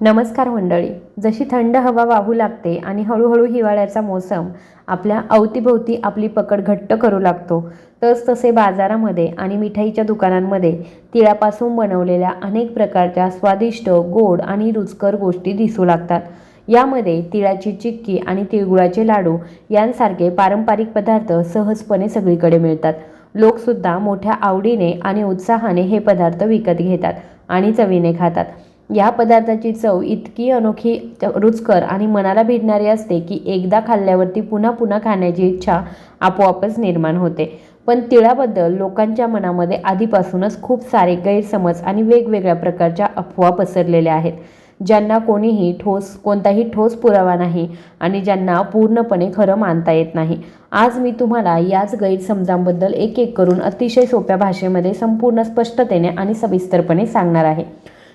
नमस्कार मंडळी. जशी थंड हवा वाहू लागते आणि हळूहळू हिवाळ्याचा मोसम आपल्या अवतीभोवती आपली पकड घट्ट करू लागतो तस तसे बाजारामध्ये आणि मिठाईच्या दुकानांमध्ये तिळापासून बनवलेल्या अनेक प्रकारच्या स्वादिष्ट गोड आणि रुचकर गोष्टी दिसू लागतात. यामध्ये तिळाची चिक्की आणि तिळगुळाचे लाडू यांसारखे पारंपरिक पदार्थ सहजपणे सगळीकडे मिळतात. लोकसुद्धा मोठ्या आवडीने आणि उत्साहाने हे पदार्थ विकत घेतात आणि चवीने खातात. या पदार्थाची चव इतकी अनोखी रुचकर आणि मनाला भिडणारी असते की एकदा खाल्ल्यावरती पुन्हा पुन्हा खाण्याची इच्छा आपोआपच निर्माण होते. पण तिळाबद्दल लोकांच्या मनामध्ये आधीपासूनच खूप सारे गैरसमज आणि वेगवेगळ्या प्रकारच्या अफवा पसरलेल्या आहेत. ज्यांना कोणीही ठोस कोणताही ठोस पुरावा नाही आणि ज्यांना पूर्णपणे खरं मानता येत नाही. आज मी तुम्हाला याच गैरसमजांबद्दल एक एक करून अतिशय सोप्या भाषेमध्ये संपूर्ण स्पष्टतेने आणि सविस्तरपणे सांगणार आहे.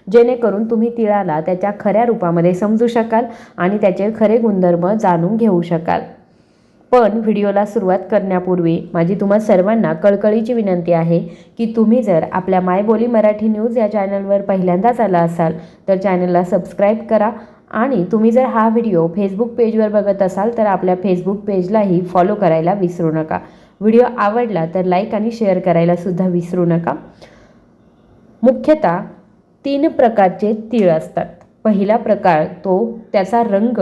जेणेकरून तुम्ही तिळाला त्याच्या खऱ्या रूपामध्ये समजू शकाल आणि त्याचे खरे गुणधर्म जाणून घेऊ शकाल. पण व्हिडिओला सुरुवात करण्यापूर्वी माझी तुम्हा सर्वांना कळकळीची विनंती आहे की तुम्ही जर आपल्या मायबोली मराठी न्यूज या चॅनलवर पहिल्यांदाच आला असाल तर चॅनलला सबस्क्राईब करा आणि तुम्ही जर हा व्हिडिओ फेसबुक पेजवर बघत असाल तर आपल्या फेसबुक पेजलाही फॉलो करायला विसरू नका. व्हिडिओ आवडला तर लाईक आणि शेअर करायला सुद्धा विसरू नका. मुख्यतः तीन प्रकारचे तीळ असतात. पहिला प्रकार तो त्याचा रंग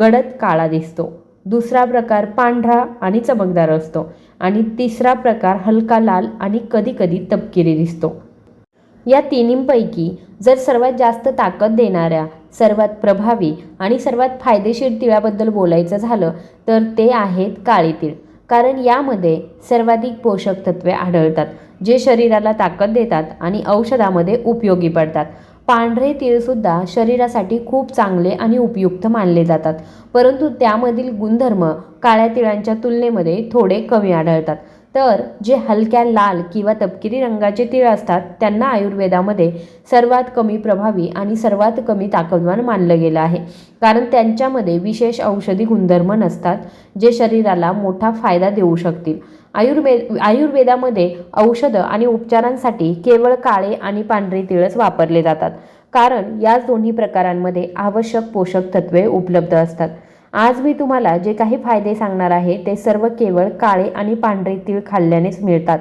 गडद काळा दिसतो. दुसरा प्रकार पांढरा आणि चमकदार असतो. आणि तिसरा प्रकार हलका लाल आणि कधीकधी तपकिरी दिसतो. या तिन्हींपैकी जर सर्वात जास्त ताकद देणाऱ्या सर्वात प्रभावी आणि सर्वात फायदेशीर तिळाबद्दल बोलायचं झालं तर ते आहेत काळे तीळ. कारण यामध्ये सर्वाधिक पोषक तत्वे आढळतात जे शरीराला ताकद देतात आणि औषधामध्ये उपयोगी पडतात. पांढरे तीळसुद्धा शरीरासाठी खूप चांगले आणि उपयुक्त मानले जातात परंतु त्यामधील गुणधर्म काळ्या तिळांच्या तुलनेमध्ये थोडे कमी आढळतात. तर जे हलक्या लाल किंवा तपकिरी रंगाचे तीळ असतात त्यांना आयुर्वेदामध्ये सर्वात कमी प्रभावी आणि सर्वात कमी ताकदवान मानलं गेलं आहे. कारण त्यांच्यामध्ये विशेष औषधी गुणधर्म नसतात जे शरीराला मोठा फायदा देऊ शकतील. आयुर्वेद आयुर्वेदामध्ये औषधं आणि उपचारांसाठी केवळ काळे आणि पांढरे तिळच वापरले जातात. कारण याच दोन्ही प्रकारांमध्ये आवश्यक पोषक तत्वे उपलब्ध असतात. आज मी तुम्हाला जे काही फायदे सांगणार आहे ते सर्व केवळ काळे आणि पांढरे तीळ खाल्ल्यानेच मिळतात.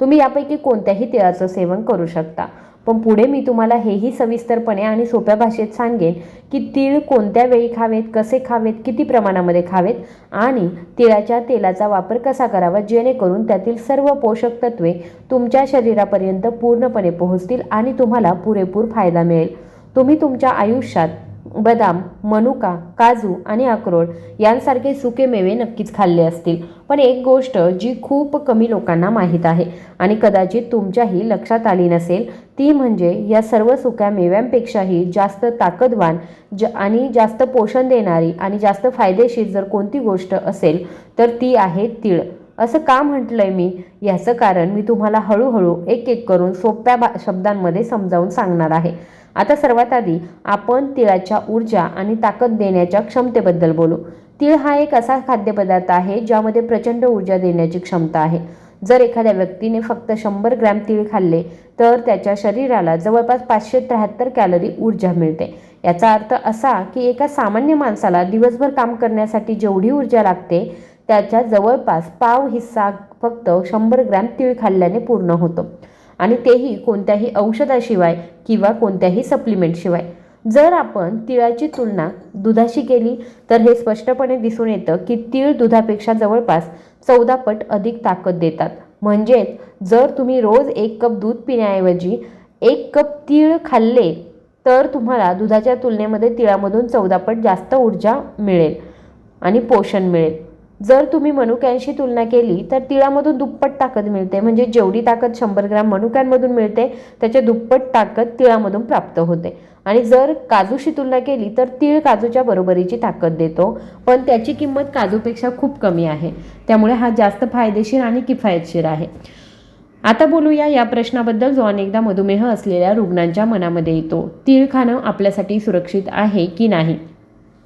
तुम्ही यापैकी कोणत्याही तिळाचं सेवन करू शकता. पण पुढे मी तुम्हाला हेही सविस्तरपणे आणि सोप्या भाषेत सांगेन की तीळ कोणत्या वेळी खावेत कसे खावेत किती प्रमाणामध्ये खावेत आणि तिळाच्या तेलाचा वापर कसा करावा जेणेकरून त्यातील सर्व पोषक तत्वे तुमच्या शरीरापर्यंत पूर्णपणे पोहोचतील आणि तुम्हाला पुरेपूर फायदा मिळेल. तुम्ही तुमच्या आयुष्यात बदाम मनुका काजू आणि अक्रोड यांसारखे सुके मेवे नक्कीच खाल्ले असतील. पण एक गोष्ट जी खूप कमी लोकांना माहीत आहे आणि कदाचित तुमच्याही लक्षात आली नसेल ती म्हणजे या सर्व सुक्या मेव्यांपेक्षाही जास्त ताकदवान ज आणि जास्त पोषण देणारी आणि जास्त फायदेशीर जर कोणती गोष्ट असेल तर ती आहे तीळ. असं का म्हटलंय मी? याचं कारण मी तुम्हाला हळूहळू एक एक करून सोप्या बा शब्दांमध्ये समजावून सांगणार आहे. आता सर्वात आधी आपण तिळाच्या ऊर्जा आणि ताकद देण्याच्या क्षमतेबद्दल बोलू. तीळ हा एक असा खाद्यपदार्थ आहे ज्यामध्ये प्रचंड ऊर्जा देण्याची क्षमता आहे. जर एखाद्या व्यक्तीने फक्त शंभर ग्रॅम तीळ खाल्ले तर त्याच्या शरीराला जवळपास पाचशे त्र्याहत्तर कॅलरी ऊर्जा मिळते. याचा अर्थ असा की एका सामान्य माणसाला दिवसभर काम करण्यासाठी जेवढी ऊर्जा लागते त्याच्या जवळपास पाव हिस्सा फक्त शंभर ग्रॅम तीळ खाल्ल्याने पूर्ण होतो. आणि तेही कोणत्याही औषधाशिवाय किंवा कोणत्याही सप्लिमेंटशिवाय जर आपण तिळाची तुलना दुधाशी केली तर हे स्पष्टपणे दिसून येतं की तीळ दुधापेक्षा जवळपास चौदा पट अधिक ताकद देतात. म्हणजेच जर तुम्ही रोज एक कप दूध पिण्याऐवजी एक कप तीळ खाल्ले तर तुम्हाला दुधाच्या तुलनेमध्ये तिळामधून चौदा पट जास्त ऊर्जा मिळेल आणि पोषण मिळेल. जर तुम्ही मनुक्यांशी तुलना केली तर तिळामधून दुप्पट ताकद मिळते. म्हणजे जेवढी ताकद शंभर ग्राम मनुक्यांमधून मिळते त्याच्या दुप्पट ताकद तिळामधून प्राप्त होते. आणि जर काजूशी तुलना केली तर तीळ काजूच्या बरोबरीची ताकद देतो. पण त्याची किंमत काजूपेक्षा खूप कमी आहे. त्यामुळे हा जास्त फायदेशीर आणि किफायतशीर आहे. आता बोलूया या प्रश्नाबद्दल जो अनेकदा मधुमेह असलेल्या रुग्णांच्या मनामध्ये येतो. तीळ खाणं आपल्यासाठी सुरक्षित आहे की नाही?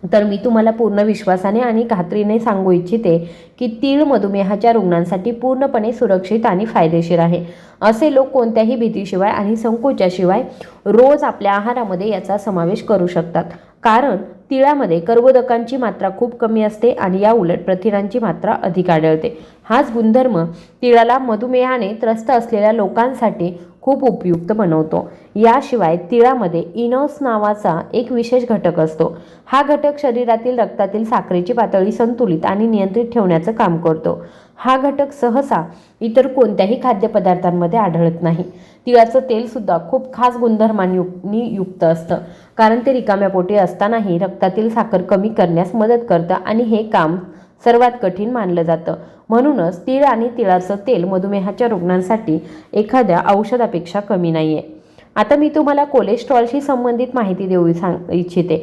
तर मी तुम्हाला पूर्ण विश्वासाने आणि खात्रीने सांगू इच्छिते की तीळ मधुमेहाच्या रुग्णांसाठी पूर्णपणे सुरक्षित आणि फायदेशीर आहे. असे लोक कोणत्याही भीतीशिवाय आणि संकोचाशिवाय रोज आपल्या आहारामध्ये याचा समावेश करू शकतात. कारण तिळामध्ये कर्बोदकांची मात्रा खूप कमी असते आणि या उलट प्रथिनांची मात्रा अधिक आढळते. हाच गुणधर्म तिळाला मधुमेहाने त्रस्त असलेल्या लोकांसाठी खूप उपयुक्त बनवतो. याशिवाय तिळामध्ये इनोस नावाचा एक विशेष घटक असतो. हा घटक शरीरातील रक्तातील साखरेची पातळी संतुलित आणि नियंत्रित ठेवण्याचं काम करतो. हा घटक सहसा इतर कोणत्याही खाद्यपदार्थांमध्ये आढळत नाही. तिळाचं तेलसुद्धा खूप खास गुणधर्मांनी युक्त असतं. कारण ते रिकाम्या पोटी असतानाही रक्तातील साखर कमी करण्यास मदत करतं आणि हे काम सर्वात कठीण मानलं जातं. म्हणूनच तीळ आणि तिळाचं तेल मधुमेहाच्या रुग्णांसाठी एखाद्या औषधापेक्षा कमी नाही आहे आता मी तुम्हाला कोलेस्ट्रॉलशी संबंधित माहिती देऊ सांग इच्छिते.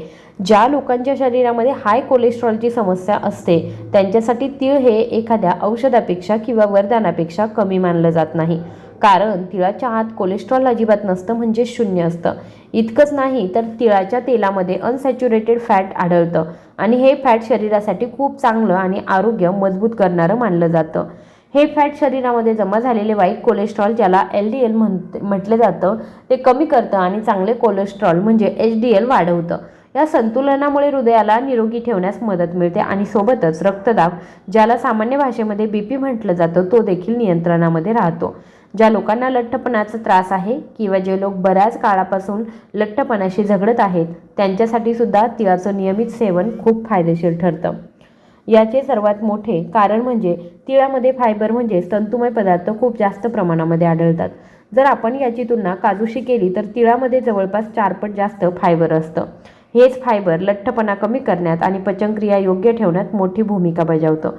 ज्या लोकांच्या शरीरामध्ये हाय कोलेस्ट्रॉलची समस्या असते त्यांच्यासाठी तीळ हे एखाद्या औषधापेक्षा किंवा वरदानापेक्षा कमी मानलं जात नाही. कारण तिळाच्या आत कोलेस्ट्रॉल अजिबात नसतं म्हणजे शून्य असतं. इतकंच नाही तर तिळाच्या तेलामध्ये अनसॅच्युरेटेड फॅट आढळतं आणि हे फॅट शरीरासाठी खूप चांगलं आणि आरोग्य मजबूत करणारं मानलं जातं. हे फॅट शरीरामध्ये जमा झालेले वाईट कोलेस्ट्रॉल ज्याला एल डी एल म्हण म्हटलं जातं ते कमी करतं आणि चांगले कोलेस्ट्रॉल म्हणजे एच डी एल वाढवतं. या संतुलनामुळे हृदयाला निरोगी ठेवण्यास मदत मिळते आणि सोबतच रक्तदाब ज्याला सामान्य भाषेमध्ये बी पी म्हटलं जातं तो देखील नियंत्रणामध्ये राहतो. ज्या लोकांना लठ्ठपणाचा त्रास आहे किंवा जे लोक बऱ्याच काळापासून लठ्ठपणाशी झगडत आहेत त्यांच्यासाठी सुद्धा तिळाचं नियमित सेवन खूप फायदेशीर ठरतं. याचे सर्वात मोठे कारण म्हणजे तिळामध्ये फायबर म्हणजे तंतुमय पदार्थ खूप जास्त प्रमाणामध्ये आढळतात. जर आपण याची तुलना काजूशी केली तर तिळामध्ये जवळपास चारपट जास्त फायबर असतं. हेच फायबर लठ्ठपणा कमी करण्यात आणि पचनक्रिया योग्य ठेवण्यात मोठी भूमिका बजावतं.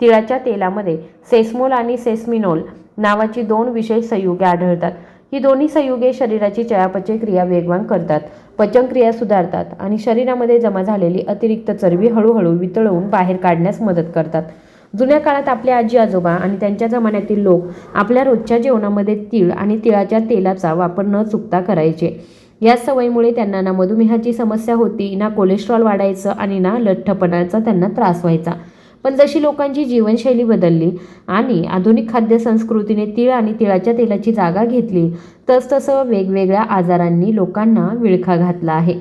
तिळाच्या तेलामध्ये सेस्मोल आणि सेस्मिनोल नावाची दोन विशेष संयुगे आढळतात. ही दोन्ही संयुगे शरीराची चयापचय क्रिया वेगवान करतात. पचनक्रिया सुधारतात आणि शरीरामध्ये जमा झालेली अतिरिक्त चरबी हळूहळू वितळवून बाहेर काढण्यास मदत करतात. जुन्या काळात आपले आजी आजोबा आणि त्यांच्या जमान्यातील लोक आपल्या रोजच्या जेवणामध्ये तीळ आणि तिळाच्या तेलाचा वापर न चुकता करायचे. या सवयीमुळे त्यांना ना मधुमेहाची समस्या होती ना कोलेस्ट्रॉल वाढायचं आणि ना लठ्ठपणाचा त्यांना त्रास व्हायचा. पण जशी लोकांची जीवनशैली बदलली आणि आधुनिक खाद्य संस्कृतीने तीळ आणि तिळाच्या तेलाची जागा घेतली तसतसं वेगवेगळ्या आजारांनी लोकांना विळखा घातला आहे.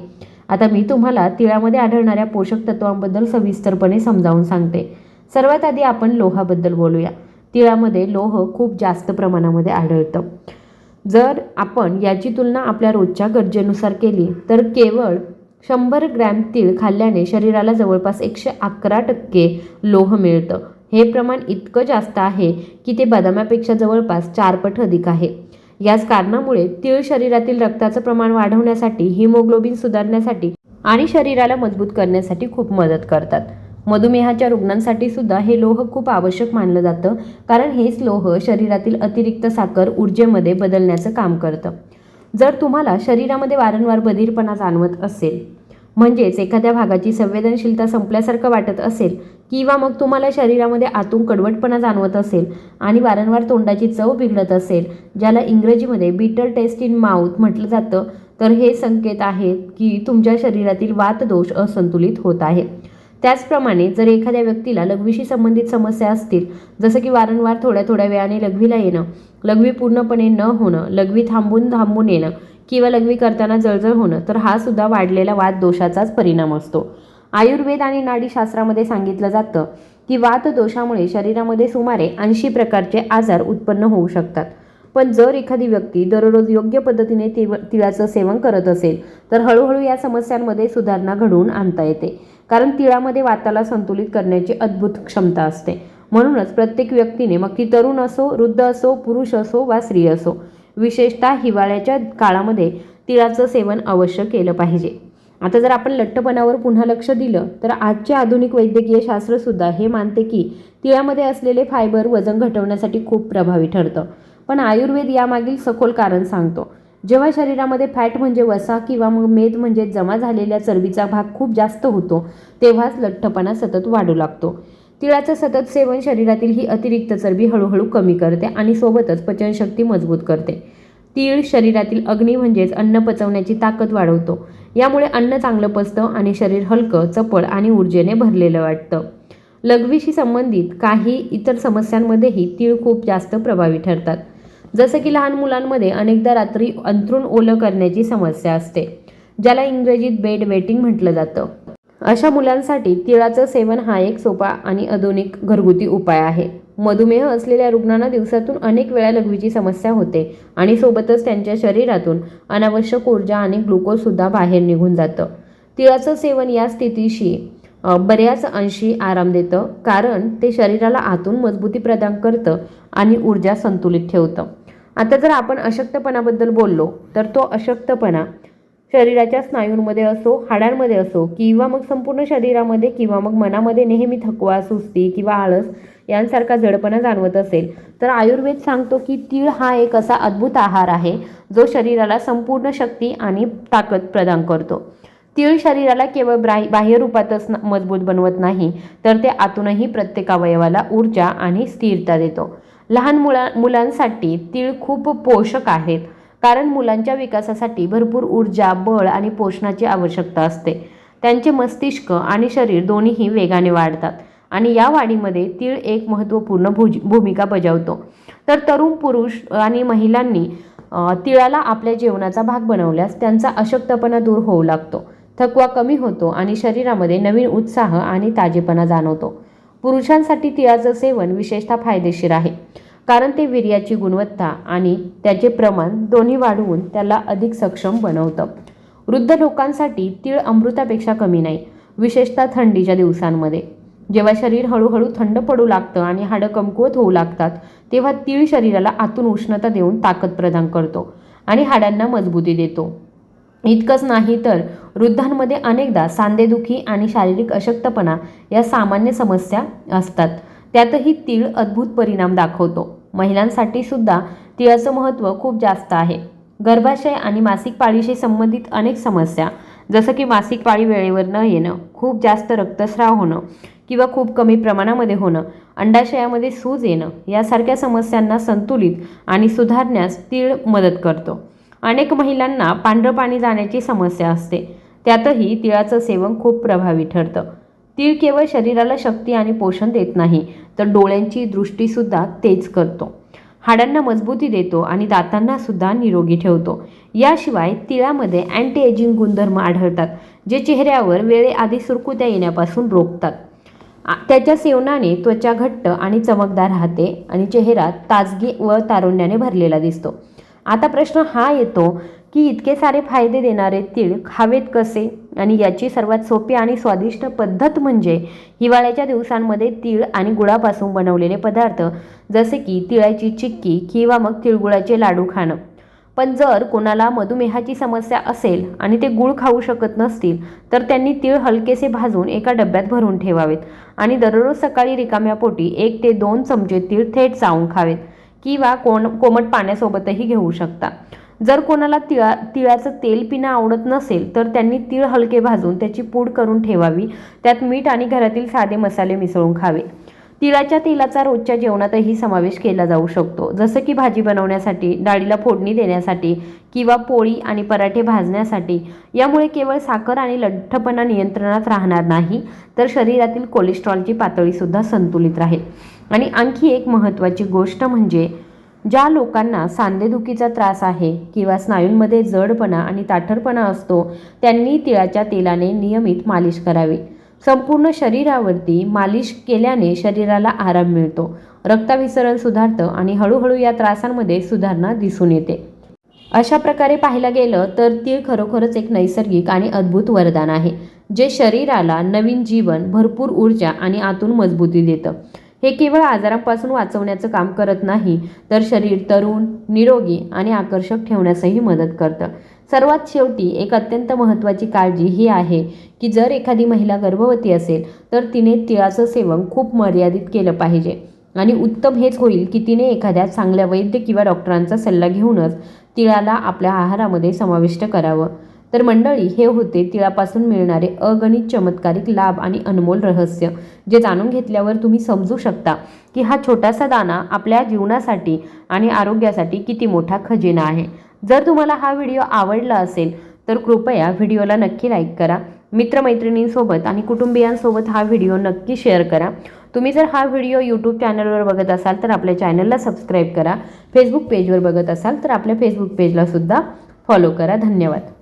आता मी तुम्हाला तिळामध्ये आढळणाऱ्या पोषक तत्वांबद्दल सविस्तरपणे समजावून सांगते. सर्वात आधी आपण लोहाबद्दल बोलूया. तिळामध्ये लोह खूप जास्त प्रमाणामध्ये आढळतं. जर आपण याची तुलना आपल्या रोजच्या गरजेनुसार केली तर केवळ शंभर ग्रॅम तीळ खाल्ल्याने शरीराला जवळपास एकशे अकरा टक्के लोह मिळतं. हे प्रमाण इतकं जास्त आहे की ते बदामापेक्षा जवळपास चारपट अधिक आहे. याच कारणामुळे तीळ शरीरातील रक्ताचं प्रमाण वाढवण्यासाठी हिमोग्लोबिन सुधारण्यासाठी आणि शरीराला मजबूत करण्यासाठी खूप मदत करतात. मधुमेहाच्या रुग्णांसाठी सुद्धा हे लोह खूप आवश्यक मानलं जातं कारण हेच लोह शरीरातील अतिरिक्त साखर ऊर्जेमध्ये बदलण्याचं काम करतं. जर तुम्हाला शरीरामध्ये वारंवार बधीरपणा जाणवत असेल म्हणजेच एखाद्या भागाची संवेदनशीलता संपल्यासारखं वाटत असेल किंवा मग तुम्हाला शरीरामध्ये आतून कडवटपणा जाणवत असेल आणि वारंवार तोंडाची चव बिघडत असेल ज्याला इंग्रजीमध्ये बिटर टेस्ट इन माउथ म्हटलं जातं तर हे संकेत आहेत की तुमच्या शरीरातील वातदोष असंतुलित होत आहे. त्याचप्रमाणे जर एखाद्या व्यक्तीला लघवीशी संबंधित समस्या असतील जसं की वारंवार थोड्या थोड्या वेळाने लघवीला येणं लघवी पूर्णपणे न होणं लघवी थांबून थांबून येणं किंवा लघवी करताना जळजळ होणं तर हा सुद्धा वाढलेला वात दोषाचाच परिणाम असतो. आयुर्वेद आणि नाडीशास्त्रामध्ये सांगितलं जातं की वात दोषामुळे शरीरामध्ये सुमारे ऐंशी प्रकारचे आजार उत्पन्न होऊ शकतात. पण जर एखादी व्यक्ती दररोज योग्य पद्धतीने तिळ तिळाचं सेवन करत असेल तर हळूहळू या समस्यांमध्ये सुधारणा घडवून आणता येते. कारण तिळामध्ये वाताला संतुलित करण्याची अद्भुत क्षमता असते. म्हणूनच प्रत्येक व्यक्तीने मग ती तरुण असो वृद्ध असो पुरुष असो वा स्त्री असो विशेषतः हिवाळ्याच्या काळामध्ये तिळाचं सेवन अवश्य केलं पाहिजे. आता जर आपण लठ्ठपणावर पुन्हा लक्ष दिलं तर आजचे आधुनिक वैद्यकीय शास्त्रसुद्धा हे मानते की तिळामध्ये असलेले फायबर वजन घटवण्यासाठी खूप प्रभावी ठरतं. पण आयुर्वेद यामागील सखोल कारण सांगतो. जेव्हा शरीरामध्ये फॅट म्हणजे वसा किंवा मग मेद म्हणजे जमा झालेल्या चरबीचा भाग खूप जास्त होतो तेव्हाच लठ्ठपणा सतत वाढू लागतो. तिळाचं सतत सेवन शरीरातील ही अतिरिक्त चरबी हळूहळू कमी करते आणि सोबतच पचनशक्ती मजबूत करते. तीळ शरीरातील अग्नी म्हणजेच अन्न पचवण्याची ताकद वाढवतो. यामुळे अन्न चांगलं पचतं आणि शरीर हलकं चपळ आणि ऊर्जेने भरलेलं वाटतं. लघवीशी संबंधित काही इतर समस्यांमध्येही तीळ खूप जास्त प्रभावी ठरतात. जसं की लहान मुलांमध्ये अनेकदा रात्री अंथरूण ओलं करण्याची समस्या असते ज्याला इंग्रजीत बेड वेटिंग म्हटलं जातं. अशा मुलांसाठी तिळाचं सेवन हा एक सोपा आणि आधुनिक घरगुती उपाय आहे. मधुमेह असलेल्या रुग्णांना दिवसातून अनेक वेळा लघवीची समस्या होते आणि सोबतच त्यांच्या शरीरातून अनावश्यक ऊर्जा आणि ग्लुकोजसुद्धा बाहेर निघून जातं. तिळाचं सेवन या स्थितीशी बऱ्याच अंशी आराम देतं कारण ते शरीराला आतून मजबूती प्रदान करतं आणि ऊर्जा संतुलित ठेवतं. आता जर आपण अशक्तपणाबद्दल बोललो तर तो अशक्तपणा शरीराच्या स्नायूंमध्ये असो हाडांमध्ये असो किंवा मग संपूर्ण शरीरामध्ये किंवा मग मनामध्ये नेहमी थकवा सुस्ती किंवा आळस यांसारखा जडपणा जाणवत असेल तर आयुर्वेद सांगतो की तीळ हा एक असा अद्भुत आहार आहे जो शरीराला संपूर्ण शक्ती आणि ताकद प्रदान करतो. तीळ शरीराला केवळ बाह्य रूपातच न- मजबूत बनवत नाही तर ते आतूनही प्रत्येक अवयवाला ऊर्जा आणि स्थिरता देतो. लहान मुला मुलांसाठी तीळ खूप पोषक आहेत. कारण मुलांच्या विकासासाठी भरपूर ऊर्जा बळ आणि पोषणाची आवश्यकता असते. त्यांचे मस्तिष्क आणि शरीर दोन्हीही वेगाने वाढतात आणि या वाढीमध्ये तीळ एक महत्त्वपूर्ण भुज भूमिका बजावतो. तर तरुण पुरुष आणि महिलांनी तिळाला आपल्या जेवणाचा भाग बनवल्यास त्यांचा अशक्तपणा दूर होऊ लागतो. थकवा कमी होतो आणि शरीरामध्ये नवीन उत्साह आणि ताजेपणा जाणवतो. पुरुषांसाठी तिळाचं सेवन विशेषतः फायदेशीर आहे. कारण ते वीर्याची गुणवत्ता आणि त्याचे प्रमाण दोन्ही वाढवून त्याला अधिक सक्षम बनवतं. वृद्ध लोकांसाठी तीळ अमृतापेक्षा कमी नाही विशेषतः थंडीच्या दिवसांमध्ये. जेव्हा शरीर हळूहळू थंड पडू लागतं आणि हाडं कमकुवत होऊ लागतात तेव्हा तीळ शरीराला आतून उष्णता देऊन ताकद प्रदान करतो आणि हाडांना मजबूती देतो. इतकंच नाही तर वृद्धांमध्ये अनेकदा सांधेदुखी आणि शारीरिक अशक्तपणा या सामान्य समस्या असतात. त्यातही तीळ अद्भुत परिणाम दाखवतो. महिलांसाठी सुद्धा तिळाचं महत्त्व खूप जास्त आहे. गर्भाशय आणि मासिक पाळीशी संबंधित अनेक समस्या जसं की मासिक पाळी वेळेवर न येणं खूप जास्त रक्तस्राव होणं किंवा खूप कमी प्रमाणामध्ये होणं अंडाशयामध्ये सूज येणं यासारख्या समस्यांना संतुलित आणि सुधारण्यास तीळ मदत करतो. अनेक महिलांना पांढरं पाणी जाण्याची समस्या असते. त्यातही तिळाचं सेवन खूप प्रभावी ठरतं. तीळ केवळ शरीराला शक्ती आणि पोषण देत नाही तर डोळ्यांची दृष्टीसुद्धा तेज करतो. हाडांना मजबूती देतो आणि दातांना सुद्धा निरोगी ठेवतो. याशिवाय तिळामध्ये अँटी एजिंग गुणधर्म आढळतात जे चेहऱ्यावर वेळेआधी सुरकुत्या येण्यापासून रोखतात. त्याच्या सेवनाने त्वचा घट्ट आणि चमकदार राहते आणि चेहरा ताजगी व तारुण्याने भरलेला दिसतो. आता प्रश्न हा येतो की इतके सारे फायदे देणारे तीळ खावेत कसे? आणि याची सर्वात सोपी आणि स्वादिष्ट पद्धत म्हणजे हिवाळ्याच्या दिवसांमध्ये तीळ आणि गुळापासून बनवलेले पदार्थ जसे की तिळाची चिक्की किंवा मग तिळगुळाचे लाडू खाणं. पण जर कोणाला मधुमेहाची समस्या असेल आणि ते गुळ खाऊ शकत नसतील तर त्यांनी तीळ हलकेसे भाजून एका डब्यात भरून ठेवावेत आणि दररोज सकाळी रिकाम्या पोटी एक ते दोन चमचे तीळ थेट चावून खावेत किंवा कोण कोमट पाण्यासोबतही घेऊ शकता. जर कोणाला तिळा तिळाचं तेल पिणं आवडत नसेल तर त्यांनी तीळ हलके भाजून त्याची पूड करून ठेवावी. त्यात मीठ आणि घरातील साधे मसाले मिसळून खावे. तिळाच्या तेलाचा रोजच्या जेवणातही समावेश केला जाऊ शकतो. जसं की भाजी बनवण्यासाठी डाळीला फोडणी देण्यासाठी किंवा पोळी आणि पराठे भाजण्यासाठी. यामुळे केवळ साखर आणि लठ्ठपणा नियंत्रणात राहणार नाही तर शरीरातील कोलेस्ट्रॉलची पातळीसुद्धा संतुलित राहील. आणि आणखी एक महत्त्वाची गोष्ट म्हणजे ज्या लोकांना सांधेदुखीचा त्रास आहे किंवा स्नायूंमध्ये जडपणा आणि ताठरपणा असतो त्यांनी तिळाच्या तेलाने नियमित मालिश करावी. संपूर्ण शरीरावरती मालिश केल्याने शरीराला आराम मिळतो. रक्ताभिसरण सुधारतं आणि हळूहळू या त्रासांमध्ये सुधारणा दिसून येते. अशा प्रकारे पाहायला गेलं तर तीळ खरोखरच एक नैसर्गिक आणि अद्भुत वरदान आहे जे शरीराला नवीन जीवन भरपूर ऊर्जा आणि आतून मजबूती देतं. हे केवळ आजारांपासून वाचवण्याचं काम करत नाही तर शरीर तरुण निरोगी आणि आकर्षक ठेवण्यासही मदत करतं. सर्वात शेवटी एक अत्यंत महत्त्वाची काळजी ही आहे की जर एखादी महिला गर्भवती असेल तर तिने तिळाचं सेवन खूप मर्यादित केलं पाहिजे. आणि उत्तम हेच होईल की तिने एखाद्या चांगल्या वैद्य किंवा डॉक्टरांचा सल्ला घेऊनच तिळाला आपल्या आहारामध्ये समाविष्ट करावं. तर मंडळी हे होते तिळापासून मिळणारे अगणित चमत्कारिक लाभ आणि अनमोल रहस्य जे जाणून घेतल्यावर तुम्ही समजू शकता की हा छोटासा दाना आपल्या जीवनासाठी आणि आरोग्यासाठी किती मोठा खजिना आहे. जर तुम्हाला हा व्हिडिओ आवडला असेल तर कृपया व्हिडिओला नक्की लाईक करा मित्रमैत्रिणींसोबत आणि कुटुंबियांसोबत हा व्हिडिओ नक्की शेअर करा. तुम्ही जर हा व्हिडिओ यूट्यूब चॅनलवर बघत असाल तर आपल्या चॅनलला सबस्क्राईब करा. फेसबुक पेजवर बघत असाल तर आपल्या फेसबुक पेजलासुद्धा फॉलो करा. धन्यवाद.